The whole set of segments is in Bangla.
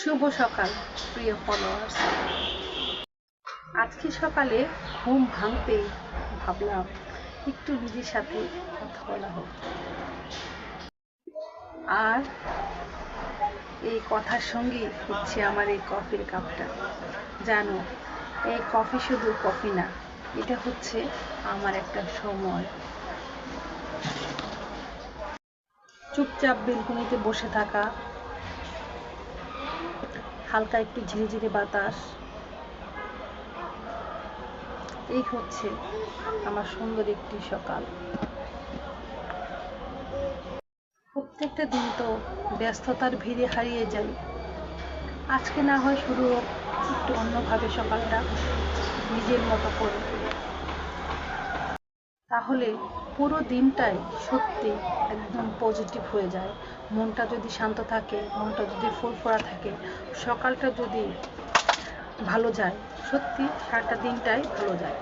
শুভ সকাল, প্রিয় ফলোয়ার্স আজকে সকালে ঘুম ভাঙতেই ভাবলাম একটু নিজের সাথে কথা বলা হোক। আর এই কথার সঙ্গে হচ্ছে আমার এই কফির কাপটা জানো, এই কফি শুধু কফি না, এটা হচ্ছে আমার একটা সময়। চুপচাপ বেলকুনিতে বসে থাকা হালকা একটু ঝিরিঝিরি বাতাস। এই হচ্ছে আমার সুন্দর একটি সকাল। প্রত্যেকটা দিন তো ব্যস্ততার ভিড়ে হারিয়ে যাই আজকে না হয় শুরু হোক একটু অন্যভাবে সকালটা নিজের মতো করে। তাহলে পুরো দিনটাই সত্যি একদম পজিটিভ হয়ে যায়। মনটা যদি শান্ত থাকে, মনটা যদি ফুরফুরা থাকে, সকালটা যদি ভালো যায়, সত্যি সারাটা দিনটাই ভালো যায়।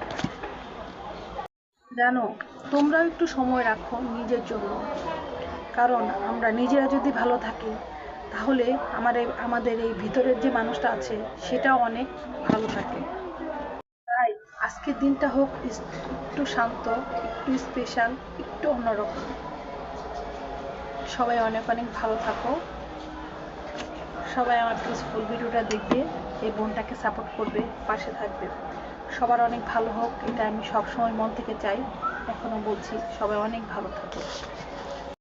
জানো, তোমরাও একটু সময় রাখো নিজের জন্য। কারণ আমরা নিজেরা যদি ভালো থাকি, তাহলে আমার আমাদের এই ভিতরের যে মানুষটা আছে, সেটাও অনেক ভালো থাকে। আজকের দিনটা হোক একটু শান্ত, একটু স্পেশাল একটু অন্যরকম। সবাই অনেক অনেক ভালো থাকো। সবাই আমার প্লিজ ফুল ভিডিওটা দেখবে, এই বোনটাকে সাপোর্ট করবে, পাশে থাকবে। সবার অনেক ভালো হোক, এটা আমি সবসময় মন থেকে চাই। এখনও বলছি, সবাই অনেক ভালো থাকো।